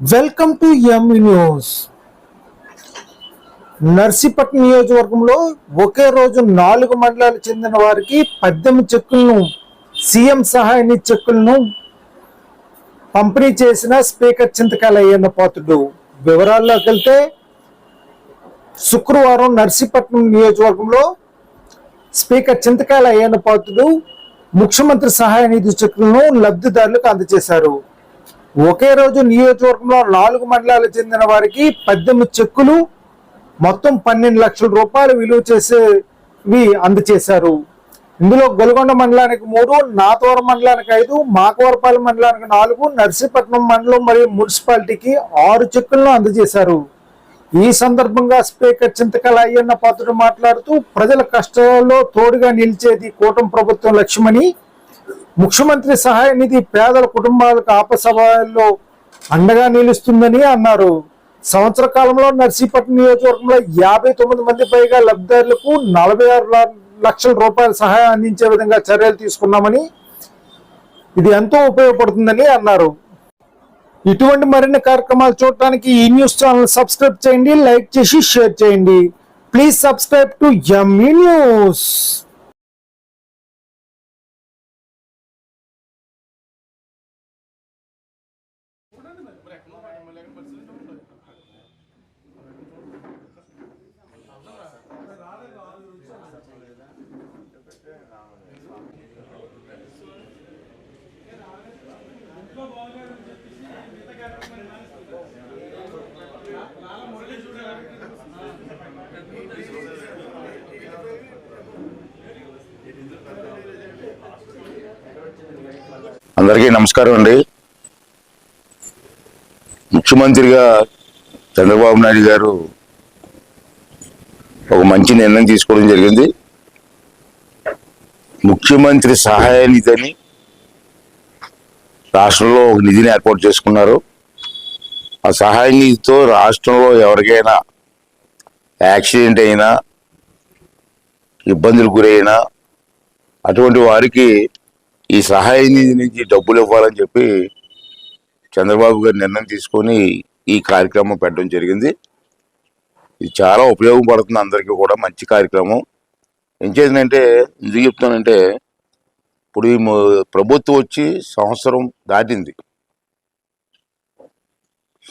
Welcome to M news Narsipatnam నియోజకవర్గంలో ఒకే రోజు నాలుగు మండలాలకు చెందిన వారికి పద్దెనిమిది చెక్కులను సీఎం సహాయ నిధి చెక్కులను పంపిణీ చేసిన స్పీకర్ చింతకాల అయ్యన్న పాత్రుడు. వివరాల్లోకి వెళ్తే శుక్రవారం నర్సీపట్నం నియోజకవర్గంలో స్పీకర్ చింతకాల అయ్యన్న పాత్రుడు ముఖ్యమంత్రి సహాయ నిధి చెక్కులను లబ్ధిదారులకు అందజేశారు. ఒకే రోజు నియోజకవర్గంలో నాలుగు మండలాలకు చెందిన వారికి పద్దెనిమిది చెక్కులు మొత్తం పన్నెండు లక్షల రూపాయలు విలువ చేసేవి అందజేశారు. ఇందులో గొలగొండ మండలానికి మూడు నాతవరం మండలానికి ఐదు మాకవరపాలెం మండలానికి నాలుగు నర్సీపట్నం మండలం మరియు మున్సిపాలిటీకి ఆరు చెక్కులను అందజేశారు. ఈ సందర్భంగా స్పీకర్ చింతకల అయ్యన్న పాత్రుడు మాట్లాడుతూ ప్రజల కష్టాల్లో తోడుగా నిలిచేది కూటమి ప్రభుత్వం లక్ష్యమని ముఖ్యమంత్రి సహాయ నిధి పేదల కుటుంబాలకు ఆపసభలో అండగా నిలుస్తుందని అన్నారు. సంవత్సర కాలంలో నర్సీపట్నం నియోజకవర్గంలో యాభై తొమ్మిది మంది పైగా లబ్ధిదారులకు నలభై ఆరు లక్షల రూపాయల సహాయం అందించే విధంగా చర్యలు తీసుకున్నామని ఇది ఎంతో ఉపయోగపడుతుందని అన్నారు. ఇటువంటి మరిన్ని కార్యక్రమాలు చూడటానికి ఈ న్యూస్ ఛానల్ సబ్స్క్రైబ్ చేయండి లైక్ చేసి షేర్ చేయండి. Please subscribe to M E news అందరికీ నమస్కారం అండి. ముఖ్యమంత్రిగా చంద్రబాబు నాయుడు గారు ఒక మంచి నిర్ణయం తీసుకోవడం జరిగింది. ముఖ్యమంత్రి సహాయ నిధి అని రాష్ట్రంలో ఒక నిధిని ఏర్పాటు చేసుకున్నారు. ఆ సహాయ నిధితో రాష్ట్రంలో ఎవరికైనా యాక్సిడెంట్ అయినా ఇబ్బందులు గురైనా అటువంటి వారికి ఈ సహాయ నిధి నుంచి డబ్బులు ఇవ్వాలని చెప్పి చంద్రబాబు గారు నిర్ణయం తీసుకొని ఈ కార్యక్రమం పెట్టడం జరిగింది. ఇది చాలా ఉపయోగపడుతుంది అందరికీ కూడా మంచి కార్యక్రమం. ఏం చేసిందంటే ఎందుకు చెప్తానంటే ఇప్పుడు ఈ ప్రభుత్వం వచ్చి సంవత్సరం దాటింది.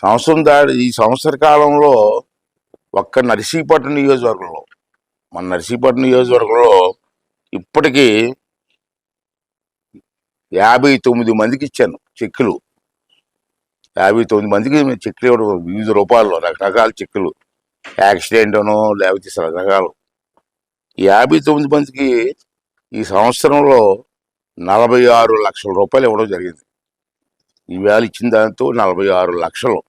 సంవత్సరం దాటి ఈ సంవత్సర కాలంలో ఒక్క నర్సీపట్నం నియోజకవర్గంలో మన నర్సీపట్నం నియోజకవర్గంలో ఇప్పటికీ యాభై తొమ్మిది మందికి ఇచ్చాను చెక్కులు. యాభై తొమ్మిది మందికి మేము చెక్కులు ఇవ్వడం వివిధ రూపాల్లో రకరకాల చెక్కులు యాక్సిడెంట్ లేకపోతే రకరకాలు. ఈ యాభై తొమ్మిది మందికి ఈ సంవత్సరంలో నలభై ఆరు లక్షల రూపాయలు ఇవ్వడం జరిగింది. ఈవేళ ఇచ్చిన దాంతో నలభై ఆరు లక్షలు.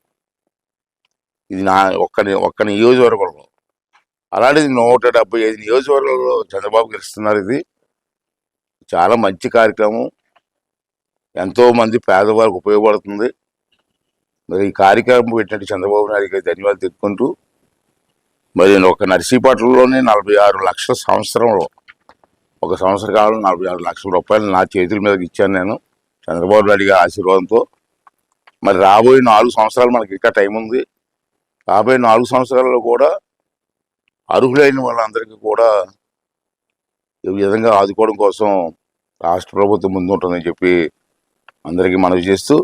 ఇది నా ఒక్క ఒక్క నియోజకవర్గంలో. అలాంటిది నూట డెబ్బై ఐదు నియోజకవర్గంలో చంద్రబాబు గెలుస్తున్నారు ఇది. చాలా మంచి కార్యక్రమం. ఎంతోమంది పేదవారికి ఉపయోగపడుతుంది. మరి ఈ కార్యక్రమం పెట్టినట్టు చంద్రబాబు నాయుడికి ధన్యవాదాలు తెలుపుకుంటూ మరి ఒక నర్సీపట్నంలోనే నలభై ఆరు లక్షల సంవత్సరంలో ఒక సంవత్సర కాలంలో నలభై ఆరు లక్షల రూపాయలు నా చేతుల మీదకి ఇచ్చాను నేను. చంద్రబాబు నాయుడు గారి ఆశీర్వాదంతో మరి రాబోయే నాలుగు సంవత్సరాలు మనకి ఇంకా టైం ఉంది. రాబోయే నాలుగు సంవత్సరాల్లో కూడా అర్హులైన వాళ్ళందరికీ కూడా ఈ విధంగా ఆదుకోవడం కోసం రాష్ట్ర ప్రభుత్వం ముందుంటుందని చెప్పి అందరికీ మనవి చేస్తూ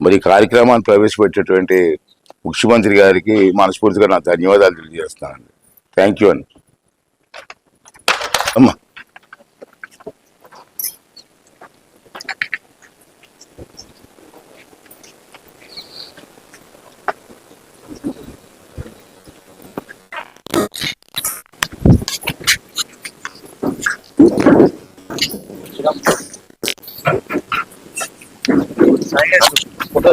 మరి కార్యక్రమాన్ని ప్రవేశపెట్టేటువంటి ముఖ్యమంత్రి గారికి మనస్ఫూర్తిగా నా ధన్యవాదాలు తెలియజేస్తానండి థ్యాంక్ యూ అండి. అమ్మా. ఫోటో